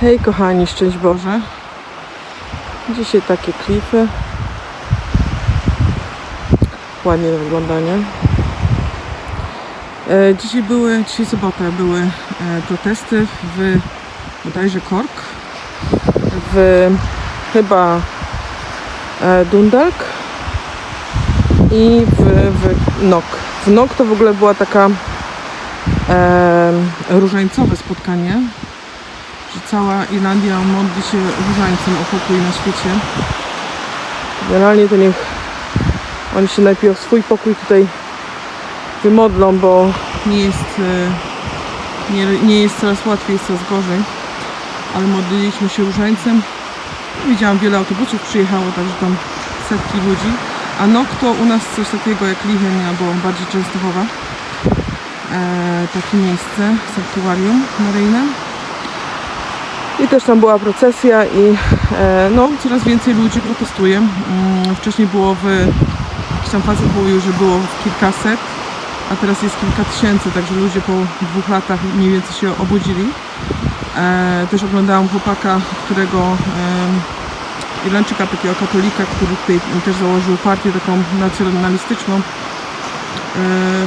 Hej kochani, szczęść Boże. Dzisiaj takie klify. Ładnie to wygląda, nie? E, dzisiaj były, dzisiaj sobota, były e, protesty w bodajże Kork, w chyba e, Dundalk i w, w Nok. W Nok to w ogóle była taka e, różańcowe spotkanie, cała Irlandia modli się różańcem o pokój na świecie. Generalnie to niech oni się najpierw swój pokój tutaj wymodlą, bo nie jest, e, nie, nie jest coraz łatwiej, jest coraz gorzej. Ale modliliśmy się różańcem. Widziałam wiele autobusów przyjechało, także tam setki ludzi. A NOK to u nas coś takiego jak Licheń albo bardziej Częstochowa. E, takie miejsce, sanktuarium maryjne. I też tam była procesja i e, no, coraz więcej ludzi protestuje. Mm, wcześniej było w, jakiś tam facet mówił, że było kilkaset, a teraz jest kilka tysięcy, także ludzie po dwóch latach mniej więcej się obudzili. E, też oglądałam chłopaka, którego Irlandczyka, takiego katolika, który tutaj też założył partię taką nacjonalistyczną. E,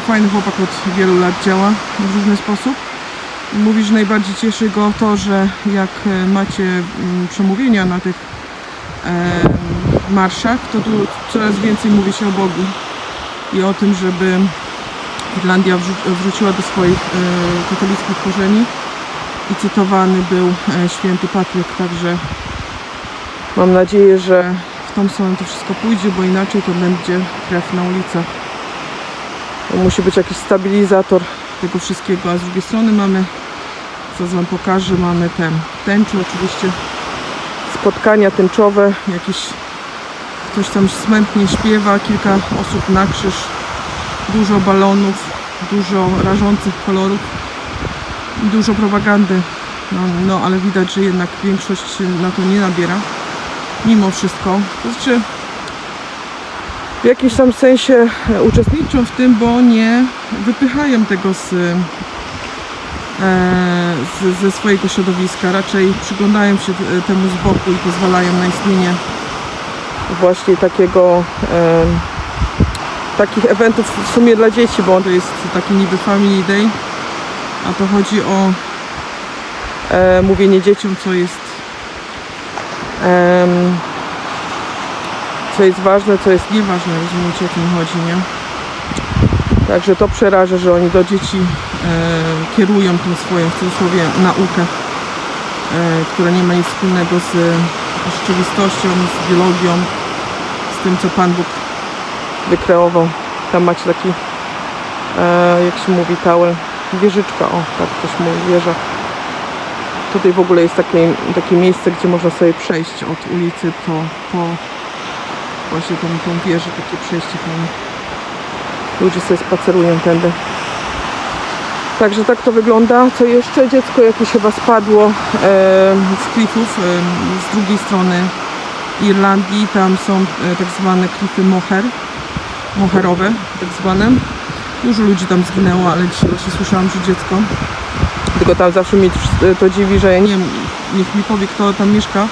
fajny chłopak od wielu lat działa w różny sposób. Mówi, że najbardziej cieszy go to, że jak e, macie mm, przemówienia na tych marszach, to tu coraz więcej mówi się o Bogu i o tym, żeby Irlandia wróciła do swoich e, katolickich korzeni i cytowany był e, święty Patryk, także mam nadzieję, że w tą stronę to wszystko pójdzie, bo inaczej to będzie krew na ulicach. To musi być jakiś stabilizator tego wszystkiego, a z drugiej strony mamy, co wam pokażę, mamy ten tęcze oczywiście, spotkania tęczowe, jakiś ktoś tam smętnie śpiewa, kilka osób na krzyż, dużo balonów, dużo rażących kolorów, dużo propagandy, no, no ale widać, że jednak większość na to nie nabiera, mimo wszystko, to znaczy w jakimś tam sensie e, uczestniczą w tym, bo nie wypychają tego z, ze swojego środowiska. Raczej przyglądają się t- temu z boku i pozwalają na istnienie właśnie takiego e, takich eventów w sumie dla dzieci, bo to jest taki niby family day, a to chodzi o e, mówienie dzieciom, co jest em, co jest ważne, co jest nieważne, rozumiecie o tym chodzi, nie? Także to przeraża, że oni do dzieci e, kierują tą swoją, w cudzysłowie, naukę, e, która nie ma nic wspólnego z rzeczywistością, z biologią, z tym, co Pan Bóg wykreował. Tam macie taki, e, jak się mówi, tałę, wieżyczka, o, tak ktoś mówi, wieża. Tutaj w ogóle jest takie, takie miejsce, gdzie można sobie przejść od ulicy po, po właśnie tą, tą wieżę, takie przejście fajne. Ludzie sobie spacerują tędy. Także tak to wygląda. Co jeszcze? Dziecko jakieś chyba spadło e, z klifów e, z drugiej strony Irlandii. Tam są e, tak zwane klify moher, moherowe tak zwane. Dużo ludzi tam zginęło, ale dzisiaj właśnie słyszałam, że dziecko. Tylko tam zawsze mnie to dziwi, że ja nie wiem, niech mi powie kto tam mieszka,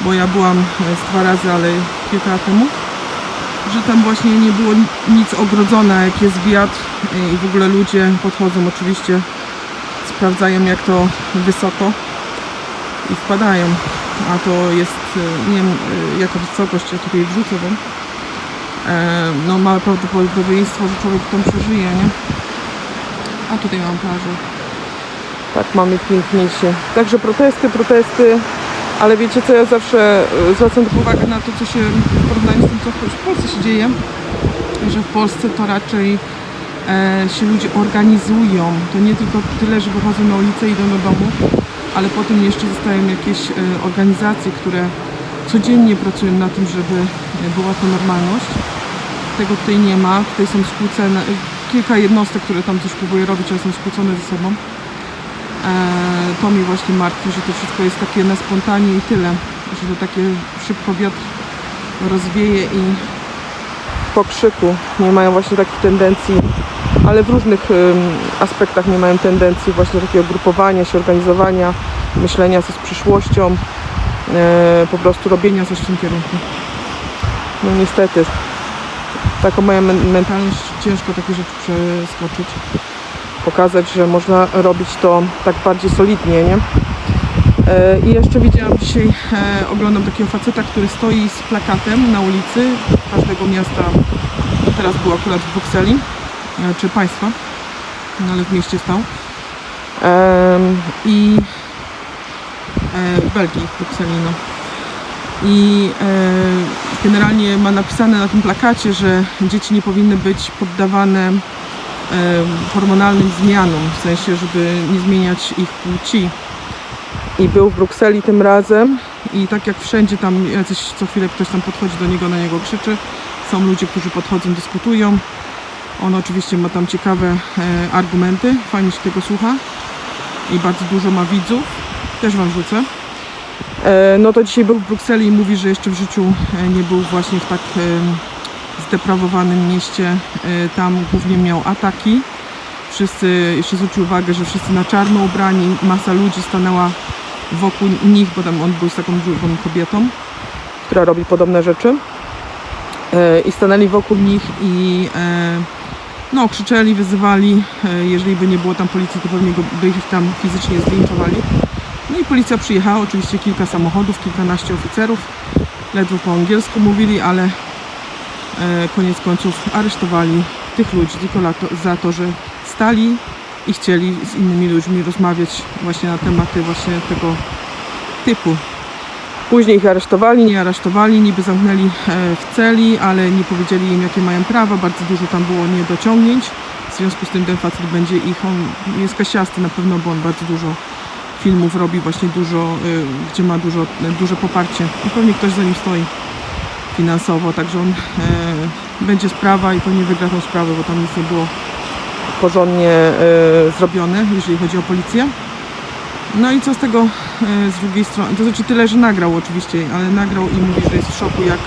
bo ja byłam e, dwa razy, ale kilka lat temu, że tam właśnie nie było ni- nic ogrodzone, jak jest wiatr e, i w ogóle ludzie podchodzą oczywiście, sprawdzają jak to wysoko i wpadają, a to jest, e, nie wiem e, jaka wysokość, ja tutaj wrzucę wam, E, no małe prawdopodobieństwo, że człowiek tam przeżyje, nie? A tutaj mam plażę. Tak mamy piękniejsze. Także protesty, protesty, ale wiecie co, ja zawsze e, zwracam uwagę na to, co się w porównaniu z tym, co w Polsce się dzieje, że w Polsce to raczej się ludzie organizują. To nie tylko tyle, że wychodzą na ulicę i idą do domu, ale potem jeszcze zostają jakieś e, organizacje, które codziennie pracują na tym, żeby e, była to normalność. Tego tutaj nie ma. Tutaj są skłócone, e, kilka jednostek, które tam coś próbuje robić, ale są skłócone ze sobą. E, to mnie właśnie martwi, że to wszystko jest takie na spontanie i tyle. Że to takie szybko wiatr rozwieje i po krzyku nie mają właśnie takich tendencji, ale w różnych aspektach nie mają tendencji właśnie takiego grupowania się, organizowania, myślenia co z przyszłością, e, po prostu robienia coś w tym kierunku. No niestety, taką moją men- mentalność ciężko takie rzeczy przeskoczyć. Pokazać, że można robić to tak bardziej solidnie, nie? E, I jeszcze widziałam dzisiaj, e, oglądam takiego faceta, który stoi z plakatem na ulicy każdego miasta. Teraz był akurat w Brukseli, czy państwa, no ale w mieście stał. Em, I e, w Belgii, w Brukseli, no. I e, generalnie ma napisane na tym plakacie, że dzieci nie powinny być poddawane em, hormonalnym zmianom, w sensie, żeby nie zmieniać ich płci. I był w Brukseli tym razem i tak jak wszędzie tam jacyś co chwilę ktoś tam podchodzi do niego, na niego krzyczy. Są ludzie, którzy podchodzą, dyskutują. On oczywiście ma tam ciekawe e, argumenty, fajnie się tego słucha i bardzo dużo ma widzów. Też wam rzucę. E, no to dzisiaj był w Brukseli i mówi, że jeszcze w życiu e, nie był właśnie w tak zdeprawowanym mieście. Tam głównie miał ataki. Wszyscy, jeszcze zwrócił uwagę, że wszyscy na czarno ubrani, masa ludzi stanęła wokół nich, bo tam on był z taką drugą kobietą, która robi podobne rzeczy. E, I stanęli wokół nich i e, no, krzyczeli, wyzywali. E, Jeżeli by nie było tam policji, to pewnie by ich tam fizycznie zlinczowali. No i policja przyjechała, oczywiście kilka samochodów, kilkanaście oficerów. Ledwo po angielsku mówili, ale koniec końców aresztowali tych ludzi tylko za to, że stali i chcieli z innymi ludźmi rozmawiać właśnie na tematy właśnie tego typu. Później ich aresztowali, nie aresztowali, niby zamknęli e, w celi, ale nie powiedzieli im jakie mają prawa, bardzo dużo tam było niedociągnięć. W związku z tym ten facet będzie ich, on jest kasiasty na pewno, bo on bardzo dużo filmów robi, właśnie dużo, y, gdzie ma dużo, duże poparcie i pewnie ktoś za nim stoi finansowo, także on e, będzie sprawa i pewnie wygra tą sprawę, bo tam nic nie było porządnie e, zrobione, jeżeli chodzi o policję. No i co z tego e, z drugiej strony, to znaczy tyle, że nagrał oczywiście, ale nagrał i mówi, że jest w szoku jak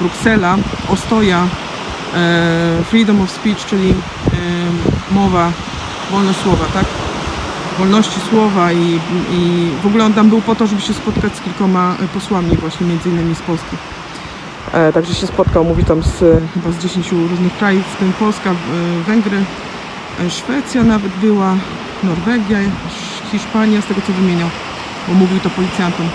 Bruksela, Ostoja, e, freedom of speech, czyli e, mowa, wolność słowa, tak? wolności słowa i, i w ogóle on tam był po to, żeby się spotkać z kilkoma posłami właśnie między innymi z Polski. Także się spotkał, mówi tam z, chyba z 10 różnych krajów, w tym Polska, Węgry, Szwecja nawet była, Norwegia, Hiszpania, z tego co wymieniał, bo mówił to policjantom.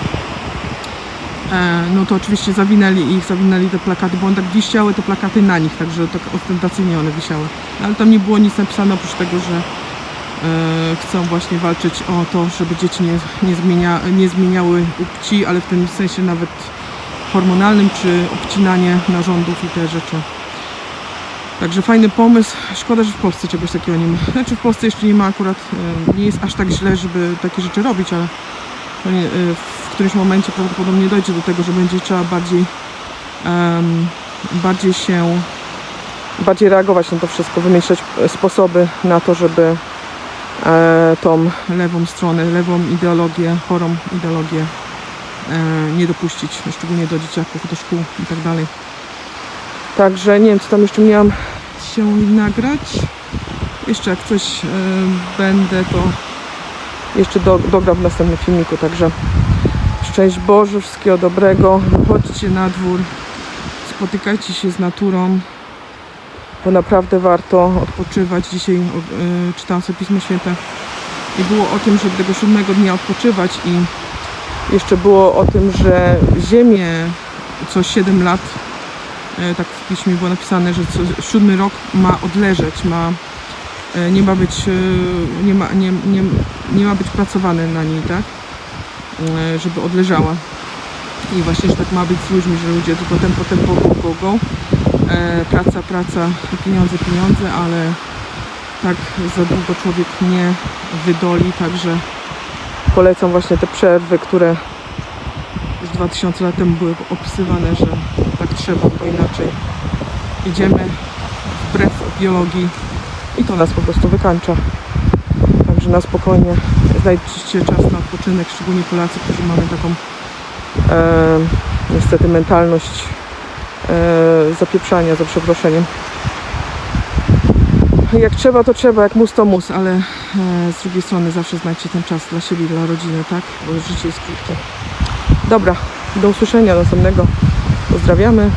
E, no to oczywiście zawinęli ich, zawinęli te plakaty, bo on tak wisiały te plakaty na nich, także tak ostentacyjnie one wisiały. Ale tam nie było nic napisane oprócz tego, że e, chcą właśnie walczyć o to, żeby dzieci nie, nie, zmienia, nie zmieniały płci, ale w tym sensie nawet hormonalnym, czy obcinanie narządów i te rzeczy. Także fajny pomysł. Szkoda, że w Polsce czegoś takiego nie ma. Znaczy w Polsce jeszcze nie ma akurat, e, nie jest aż tak źle, żeby takie rzeczy robić, ale e, w którymś momencie prawdopodobnie dojdzie do tego, że będzie trzeba bardziej, em, bardziej się, bardziej reagować na to wszystko, wymyślać sposoby na to, żeby e, tą lewą stronę, lewą ideologię, chorą ideologię e, nie dopuścić, szczególnie do dzieciaków, do szkół i tak dalej. Także nie wiem, co tam jeszcze miałam się nagrać. Jeszcze jak coś e, będę, to jeszcze do, dogram w następnym filmiku, także szczęść Boże, wszystkiego dobrego. Chodźcie na dwór, spotykajcie się z naturą, bo naprawdę warto odpoczywać. Dzisiaj e, czytałam sobie Pismo Święte i było o tym, że tego siódmego dnia odpoczywać i jeszcze było o tym, że Ziemię co 7 lat, tak w piśmie było napisane, że co siódmy rok ma odleżeć, ma, e, nie ma być, e, nie ma, nie, nie, nie ma być pracowane na niej, tak? E, Żeby odleżała. I właśnie, że tak ma być z ludźmi, że ludzie tylko tempo, tempo, go, go, go. E, praca, praca, pieniądze, pieniądze, ale tak za długo człowiek nie wydoli, także polecam właśnie te przerwy, które już 2000 lat temu były opisywane, że tak trzeba, bo inaczej idziemy wbrew biologii i to nas po prostu wykańcza. Także na spokojnie znajdźcie czas na odpoczynek, szczególnie Polacy, którzy mamy taką e, niestety mentalność e, zapieprzania za przeproszeniem. jak trzeba, to trzeba, jak mus, to mus, ale e, z drugiej strony zawsze znajdźcie ten czas dla siebie, dla rodziny, tak? Bo życie jest krótkie. Dobra, do usłyszenia następnego. Pozdrawiamy.